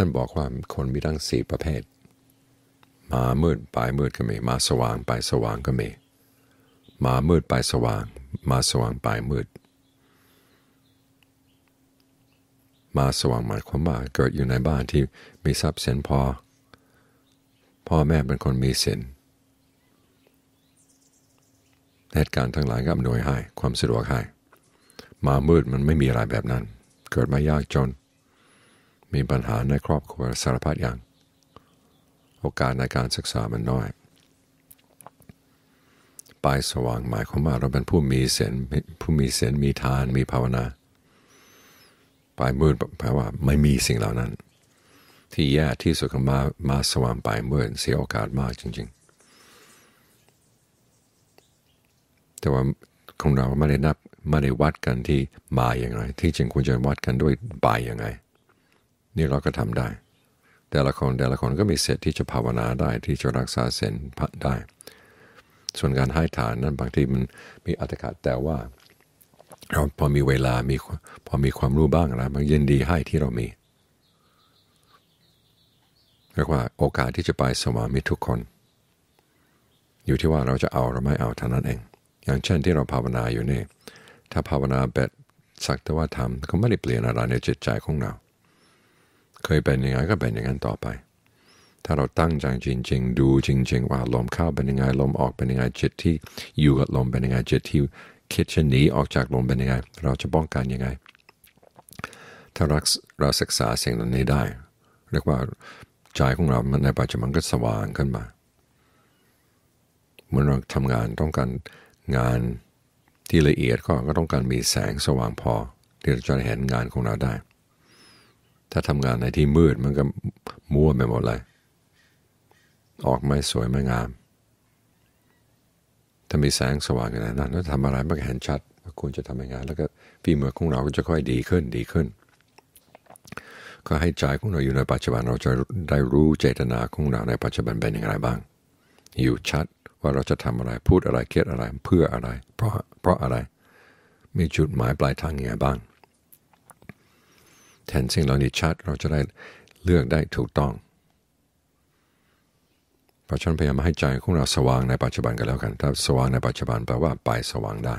ท่านบอกว่าคนมีทั้งสี่ประเภท มามืดปลายมืดก็มี มาสว่างปลายสว่างก็มี มามืดปลายสว่าง มาสว่างปลายมืด มาสว่างหมายความว่าเกิดอยู่ในบ้านที่มีทรัพย์สินพอ พ่อแม่เป็นคนมีสินเหตุการณ์ทั้งหลายก็อำนวยให้ความสะดวกให้ มามืดมันไม่มีอะไรแบบนั้น เกิดมายากจน มีปัญหาในครอบครัวสารพัดอย่าง โอกาสในการศึกษามันน้อย ปลายสว่างหมายความว่าเราเป็นผู้มีเศีลผู้มีเศีลมีทานมีภาวนา ปลายมืดแปลว่าไม่มีสิ่งเหล่านั้น ที่แย่ที่สุดมามาสว่างปลายมืดเสียโอกาสมากจริง ๆ แต่ว่าของเราไม่ได้นับไม่ได้วัดกันที่มาอย่างไร ที่จริงควรจะวัดกันด้วยบายอย่างไง นี่เราก็ทำได้ แต่ละคนแต่ละคนก็มีเศษที่จะภาวนาได้ที่จะรักษาเส้นได้ ส่วนการให้ทานนั้นบางทีมันมีอัตถะแต่ว่าเราพอมีเวลามีพอมีความรู้บ้างแล้วมันยินดีให้ที่เรามีเรียกว่าโอกาสที่จะไปสวรรค์มีทุกคน อยู่ที่ว่าเราจะเอาหรือไม่เอาเท่านั้นเอง อย่างเช่นที่เราภาวนาอยู่นี่ ถ้าภาวนาแบบสักแต่ว่าทำก็ไม่ได้เปลี่ยนอะไรในจิตใจของเรา เคยเป็นยังไงก็เป็นอย่างนั้นต่อไป ถ้าเราตั้งใจจริง ๆ ดูจริง ๆ ว่าลมเข้าเป็นยังไงลมออกเป็นยังไงจิตที่อยู่กับลมเป็นยังไงจิตที่คิดจะหนีออกจากลมเป็นยังไง เราจะป้องกันยังไง ถ้าเราเราศึกษาสิ่งเหล่านี้ได้ เรียกว่าใจของเราในปัจจุบันก็สว่างขึ้นมาเมื่อเราทำงานต้องการงานที่ละเอียดก็ก็ต้องการมีแสงสว่างพอ ที่เราจะเห็นงานของเราได้ ถ้าทำงานในที่มืดมันก็มัวไปหมดเลย ออกไม่สวยไม่งาม ถ้ามีแสงสว่างขนาดนั้นแล้วทำอะไรมันก็เห็นชัดว่าควรจะทำยังไงแล้วก็ฝีมือของเราก็จะค่อยดีขึ้นดีขึ้น ก็ให้ใจของเราอยู่ในปัจจุบันเราจะได้รู้เจตนาของเราในปัจจุบันเป็นอย่างไรบ้าง อยู่ชัดว่าเราจะทำอะไรพูดอะไรเคิดอะไรเพื่ออะไร เพราะเพราะอะไร มีจุดหมายปลายทางอย่างไรบ้าง แทนสิ่งเหล่านี้ชัดเราจะได้เลือกได้ถูกต้องเพราะฉะนั้นพยายามให้ใจของเราสว่างในปัจจุบันกันแล้วกัน ถ้าสว่างในปัจจุบันแปลว่าไปสว่างได้